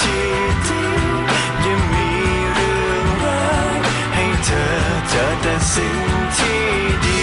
ที่ดียังมีเรื่องร้ายให้เธอเจอแต่สิ่งที่ดี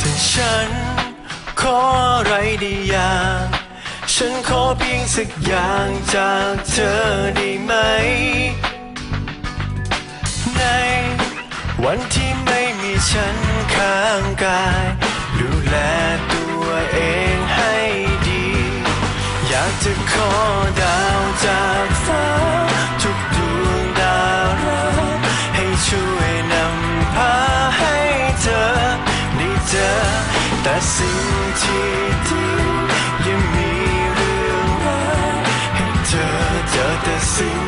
ถ้าฉันขออะไรดีอย่าง ฉันขอเพียงสักอย่างจากเธอได้ไหม ฉันข้างกาย ดูแลตัวเองให้ดี อยากจะขอดาวจากฟ้า ทุกดวงดาวรักให้ช่วยนำพาให้เธอได้เจอแต่สิ่งที่ดียังมีเรื่องรายให้เธอเจอแต่สิ่ง